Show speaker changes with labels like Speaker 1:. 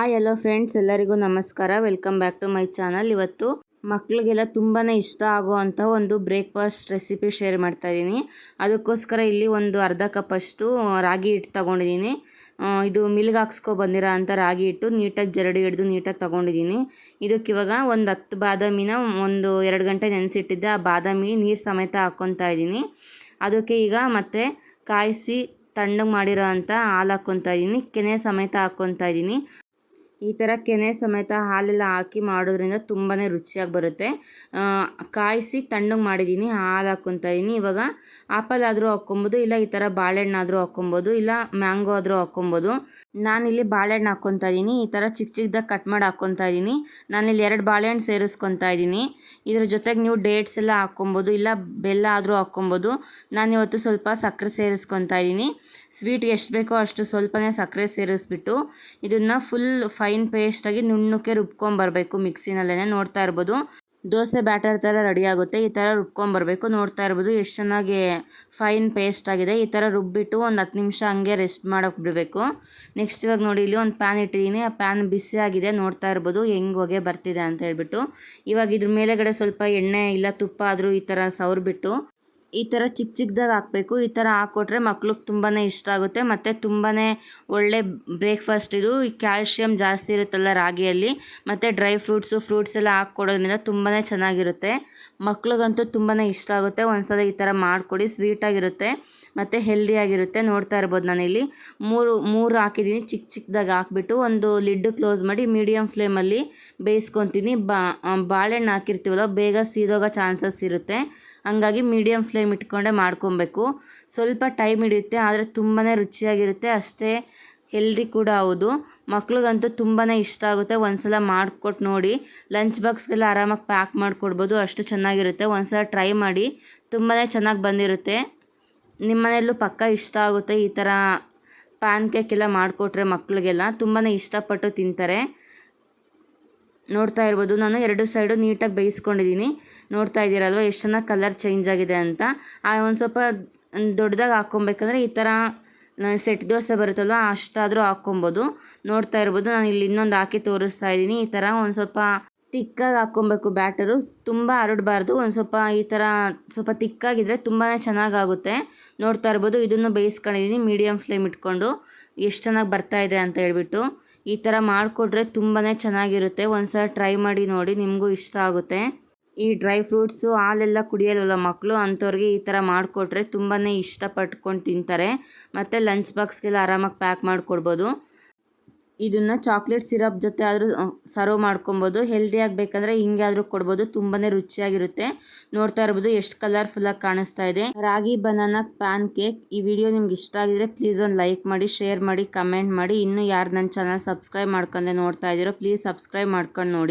Speaker 1: Hello friends ಎಲ್ಲರಿಗೂ ನಮಸ್ಕಾರ. Welcome back to my channel ಇವತ್ತು ಮಕ್ಕಳಿಗೆಲ್ಲ ತುಂಬಾ ಇಷ್ಟ ಆಗುವಂಥ ಒಂದು ಬ್ರೇಕ್ಫಾಸ್ಟ್ ರೆಸಿಪಿ ಶೇರ್ ಮಾಡ್ತಾ ಇದ್ದೀನಿ. ಅದಕ್ಕೋಸ್ಕರ ಇಲ್ಲಿ ಒಂದು ಅರ್ಧ ಕಪ್ಪಷ್ಟು ರಾಗಿ ಹಿಟ್ಟು ತೊಗೊಂಡಿದ್ದೀನಿ. ಇದು ಮಿಲ್ಗೆ ಹಾಕ್ಸ್ಕೊ ಬಂದಿರೋ ಅಂಥ ರಾಗಿ ಹಿಟ್ಟು. ನೀಟಾಗಿ ಜರಡಿ ಹಿಡಿದು ನೀಟಾಗಿ ತೊಗೊಂಡಿದ್ದೀನಿ. ಇದಕ್ಕೆ ಇವಾಗ ಒಂದು ಹತ್ತು ಬಾದಾಮಿನ ಒಂದು ಎರಡು ಗಂಟೆ ನೆನೆಸಿಟ್ಟಿದ್ದೆ. ಆ ಬಾದಾಮಿ ನೀರು ಸಮೇತ ಹಾಕ್ಕೊತಾ ಇದ್ದೀನಿ. ಅದಕ್ಕೆ ಈಗ ಮತ್ತೆ ಕಾಯಿಸಿ ತಣ್ಣಗೆ ಮಾಡಿರೋ ಅಂಥ ಹಾಲು ಹಾಕ್ಕೊತಾ ಇದ್ದೀನಿ. ಕೆನೆ ಸಮೇತ ಹಾಕ್ಕೊತಾ ಇದ್ದೀನಿ. ಈ ಥರ ಕೆನೆ ಸಮೇತ ಹಾಲೆಲ್ಲ ಹಾಕಿ ಮಾಡೋದ್ರಿಂದ ತುಂಬಾ ರುಚಿಯಾಗಿ ಬರುತ್ತೆ. ಕಾಯಿಸಿ ತಣ್ಣಗೆ ಮಾಡಿದ್ದೀನಿ, ಹಾಲು ಹಾಕ್ಕೊತಾ ಇದ್ದೀನಿ ಇವಾಗ ಆಪಲ್ ಆದರೂ ಹಾಕ್ಕೊಬೋದು, ಇಲ್ಲ ಈ ಥರ ಬಾಳೆಹಣ್ಣಾದರೂ ಹಾಕ್ಕೊಬೋದು, ಇಲ್ಲ ಮ್ಯಾಂಗೋ ಆದರೂ ಹಾಕ್ಕೊಬೋದು. ನಾನಿಲ್ಲಿ ಬಾಳೆಹಣ್ಣು ಹಾಕ್ಕೊತಾ ಇದ್ದೀನಿ ಈ ಥರ ಚಿಕ್ಕ ಚಿಕ್ಕದಾಗಿ ಕಟ್ ಮಾಡಿ ಹಾಕ್ಕೊತಾ ಇದ್ದೀನಿ ನಾನಿಲ್ಲಿ ಎರಡು ಬಾಳೆಹಣ್ಣು ಸೇರಿಸ್ಕೊತಾ ಇದ್ದೀನಿ ಇದ್ರ ಜೊತೆಗೆ ನೀವು ಡೇಟ್ಸ್ ಎಲ್ಲ ಹಾಕ್ಕೊಬೋದು, ಇಲ್ಲ ಬೆಲ್ಲ ಆದರೂ ಹಾಕ್ಕೊಬೋದು. ನಾನಿವತ್ತು ಸ್ವಲ್ಪ ಸಕ್ಕರೆ ಸೇರಿಸ್ಕೊತಾ ಇದ್ದೀನಿ ಸ್ವೀಟ್ಗೆ ಎಷ್ಟು ಬೇಕೋ ಅಷ್ಟು ಸ್ವಲ್ಪನೇ ಸಕ್ಕರೆ ಸೇರಿಸ್ಬಿಟ್ಟು ಇದನ್ನು ಫುಲ್ ಫೈನ್ ಪೇಸ್ಟಾಗಿ ನುಣ್ಣಕ್ಕೆ ರುಬ್ಕೊಂಬರ್ಬೇಕು. ಮಿಕ್ಸಿನಲ್ಲೇ ನೋಡ್ತಾ ಇರ್ಬೋದು. ದೋಸೆ ಬ್ಯಾಟರ್ ಥರ ರೆಡಿ ಆಗುತ್ತೆ. ಈ ಥರ ರುಬ್ಕೊಂಬರ್ಬೇಕು. ನೋಡ್ತಾ ಇರ್ಬೋದು ಎಷ್ಟು ಚೆನ್ನಾಗಿ ಫೈನ್ ಪೇಸ್ಟ್ ಆಗಿದೆ. ಈ ಥರ ರುಬ್ಬಿಟ್ಟು ಒಂದು ಹತ್ತು ನಿಮಿಷ ಹಂಗೆ ರೆಸ್ಟ್ ಮಾಡೋಕೆ ಬಿಡಬೇಕು ನೆಕ್ಸ್ಟ್ ಇವಾಗ ನೋಡಿ, ಇಲ್ಲಿ ಒಂದು ಪ್ಯಾನ್ ಇಟ್ಟಿದ್ದೀನಿ. ಆ ಪ್ಯಾನ್ ಬಿಸಿ ಆಗಿದೆ. ನೋಡ್ತಾ ಇರ್ಬೋದು ಹೆಂಗೆ ಹೊಗೆ ಬರ್ತಿದೆ ಅಂತ ಹೇಳ್ಬಿಟ್ಟು. ಇವಾಗ ಇದ್ರ ಮೇಲೆಗಡೆ ಸ್ವಲ್ಪ ಎಣ್ಣೆ ಇಲ್ಲ ತುಪ್ಪ ಆದರೂ ಈ ಥರ ಸವರ್ಬಿಟ್ಟು ಈ ಥರ ಚಿಕ್ಕ ಚಿಕ್ಕದಾಗಿ ಹಾಕಬೇಕು. ಈ ಥರ ಹಾಕ್ಕೊಟ್ರೆ ಮಕ್ಳಿಗೆ ತುಂಬಾ ಇಷ್ಟ ಆಗುತ್ತೆ. ಮತ್ತು ತುಂಬಾ ಒಳ್ಳೆ ಬ್ರೇಕ್ಫಾಸ್ಟ್ ಇದು. ಈ ಕ್ಯಾಲ್ಶಿಯಮ್ ಜಾಸ್ತಿ ಇರುತ್ತಲ್ಲ ರಾಗಿಯಲ್ಲಿ. ಮತ್ತು ಡ್ರೈ ಫ್ರೂಟ್ಸು ಫ್ರೂಟ್ಸ್ ಎಲ್ಲ ಹಾಕ್ಕೊಡೋದ್ರಿಂದ ತುಂಬಾ ಚೆನ್ನಾಗಿರುತ್ತೆ. ಮಕ್ಳಿಗಂತೂ ತುಂಬಾ ಇಷ್ಟ ಆಗುತ್ತೆ. ಒಂದ್ಸಲ ಈ ಥರ ಮಾಡಿಕೊಡಿ. ಸ್ವೀಟಾಗಿರುತ್ತೆ ಮತ್ತು ಹೆಲ್ದಿಯಾಗಿರುತ್ತೆ ನೋಡ್ತಾ ಇರ್ಬೋದು ನಾನಿಲ್ಲಿ. ಮೂರು ಮೂರು ಹಾಕಿದ್ದೀನಿ. ಚಿಕ್ಕ ಚಿಕ್ಕದಾಗಿ ಹಾಕ್ಬಿಟ್ಟು ಒಂದು ಲಿಡ್ ಕ್ಲೋಸ್ ಮಾಡಿ ಮೀಡಿಯಮ್ ಫ್ಲೇಮಲ್ಲಿ ಬೇಯಿಸ್ಕೊತೀನಿ. ಬಾಳೆಹಣ್ಣು ಹಾಕಿರ್ತೀವಲ್ಲ, ಬೇಗ ಸೀದೋಗೋ ಚಾನ್ಸಸ್ ಇರುತ್ತೆ. ಹಂಗಾಗಿ ಮೀಡಿಯಮ್ ಫ್ಲೇಮ್ ಇಟ್ಕೊಂಡೆ ಮಾಡ್ಕೊಬೇಕು. ಸ್ವಲ್ಪ ಟೈಮ್ ಹಿಡಿಯುತ್ತೆ, ಆದರೆ ತುಂಬಾ ರುಚಿಯಾಗಿರುತ್ತೆ, ಅಷ್ಟೇ ಹೆಲ್ದಿ ಕೂಡ ಹೌದು. ಮಕ್ಳಿಗಂತೂ ತುಂಬಾ ಇಷ್ಟ ಆಗುತ್ತೆ, ಒಂದ್ಸಲ ಮಾಡಿಕೊಟ್ಟು ನೋಡಿ. ಲಂಚ್ ಬಾಕ್ಸ್ಗೆಲ್ಲ ಆರಾಮಾಗಿ ಪ್ಯಾಕ್ ಮಾಡಿಕೊಡ್ಬೋದು, ಅಷ್ಟು ಚೆನ್ನಾಗಿರುತ್ತೆ. ಒಂದ್ಸಲ ಟ್ರೈ ಮಾಡಿ ತುಂಬಾ ಚೆನ್ನಾಗಿ ಬಂದಿರುತ್ತೆ. ನಿಮ್ಮ ಮನೆಯಲ್ಲೂ ಪಕ್ಕ ಇಷ್ಟ ಆಗುತ್ತೆ, ಈ ಥರ ಪ್ಯಾನ್ ಕೇಕ್ ಎಲ್ಲ ಮಾಡಿಕೊಟ್ರೆ ಮಕ್ಕಳಿಗೆಲ್ಲ ತುಂಬಾ ಇಷ್ಟಪಟ್ಟು ತಿಂತಾರೆ. ನೋಡ್ತಾ ಇರ್ಬೋದು. ನಾನು ಎರಡು ಸೈಡು ನೀಟಾಗಿ ಬೇಯಿಸ್ಕೊಂಡಿದ್ದೀನಿ ನೋಡ್ತಾ ಇದ್ದೀರಲ್ವ ಎಷ್ಟು ಚೆನ್ನಾಗಿ ಕಲರ್ ಚೇಂಜ್ ಆಗಿದೆ ಅಂತ. ಆ ಒಂದು ಸ್ವಲ್ಪ ದೊಡ್ಡದಾಗಿ ಹಾಕ್ಕೊಬೇಕಂದ್ರೆ ಈ ಥರ ಸೆಟ್ ದೋಸೆ ಬರುತ್ತಲ್ವ? ಅಷ್ಟಾದರೂ ಹಾಕ್ಕೊಬೋದು. ನೋಡ್ತಾ ಇರ್ಬೋದು. ನಾನು ಇಲ್ಲಿ ಇನ್ನೊಂದು ಹಾಕಿ ತೋರಿಸ್ತಾ ಇದ್ದೀನಿ ಈ ಥರ ಒಂದು ಸ್ವಲ್ಪ ತಿಕ್ಕಾಗಿ ಹಾಕ್ಕೊಬೇಕು ಬ್ಯಾಟರು. ತುಂಬ ಹರಡಬಾರ್ದು. ಒಂದು ಸ್ವಲ್ಪ ಈ ಥರ ಸ್ವಲ್ಪ ತಿಕ್ಕಾಗಿದ್ದರೆ ತುಂಬಾ ಚೆನ್ನಾಗಾಗುತ್ತೆ. ನೋಡ್ತಾ ಇರ್ಬೋದು. ಇದನ್ನು ಬೇಯಿಸ್ಕೊಂಡಿದ್ದೀನಿ ಮೀಡಿಯಮ್ ಫ್ಲೇಮ್ ಇಟ್ಕೊಂಡು. ಎಷ್ಟು ಚೆನ್ನಾಗಿ ಬರ್ತಾ ಇದೆ ಅಂತ ಹೇಳ್ಬಿಟ್ಟು. ಈ ಥರ ಮಾಡಿಕೊಟ್ರೆ ತುಂಬಾ ಚೆನ್ನಾಗಿರುತ್ತೆ. ಒಂದು ಟ್ರೈ ಮಾಡಿ ನೋಡಿ ನಿಮಗೂ ಇಷ್ಟ ಆಗುತ್ತೆ. ಈ ಡ್ರೈ ಫ್ರೂಟ್ಸು ಹಾಲೆಲ್ಲ ಕುಡಿಯಲ್ಲ ಮಕ್ಕಳು ಅಂಥವ್ರಿಗೆ ಈ ಥರ ಮಾಡಿಕೊಟ್ರೆ ತುಂಬಾ ಇಷ್ಟಪಟ್ಕೊಂಡು ತಿಂತಾರೆ. ಮತ್ತು ಲಂಚ್ ಬಾಕ್ಸ್ಗೆಲ್ಲ ಆರಾಮಾಗಿ ಪ್ಯಾಕ್ ಮಾಡಿಕೊಡ್ಬೋದು. ಇದನ್ನು ಚಾಕ್ಲೇಟ್ ಸಿರಪ್ ಜೊತೆ ಆದರೂ ಸರ್ವ್ ಮಾಡ್ಕೊಬೋದು. ಹೆಲ್ದಿ ಆಗಬೇಕಂದ್ರೆ ಹಿಂಗೆ ಆದರೂ ಕೊಡ್ಬೋದು. ತುಂಬಾ ರುಚಿಯಾಗಿರುತ್ತೆ. ನೋಡ್ತಾ ಇರ್ಬೋದು ಎಷ್ಟು ಕಲರ್ಫುಲ್ಲಾಗಿ ಕಾಣಿಸ್ತಾ ಇದೆ. ರಾಗಿ ಬನಾನಾ ಪ್ಯಾನ್ ಕೇಕ್ ಈ ವಿಡಿಯೋ ನಿಮ್ಗೆ ಇಷ್ಟ ಆಗಿದ್ರೆ ಪ್ಲೀಸ್ ಒಂದು ಲೈಕ್ ಮಾಡಿ ಶೇರ್ ಮಾಡಿ ಕಮೆಂಟ್ ಮಾಡಿ. ಇನ್ನೂ ಯಾರು ನನ್ನ ಚಾನಲ್ ಸಬ್ಸ್ಕ್ರೈಬ್ ಮಾಡ್ಕೊಂಡೆ ನೋಡ್ತಾ ಇದ್ದೀರೋ ಪ್ಲೀಸ್ ಸಬ್ಸ್ಕ್ರೈಬ್ ಮಾಡ್ಕೊಂಡು ನೋಡಿ.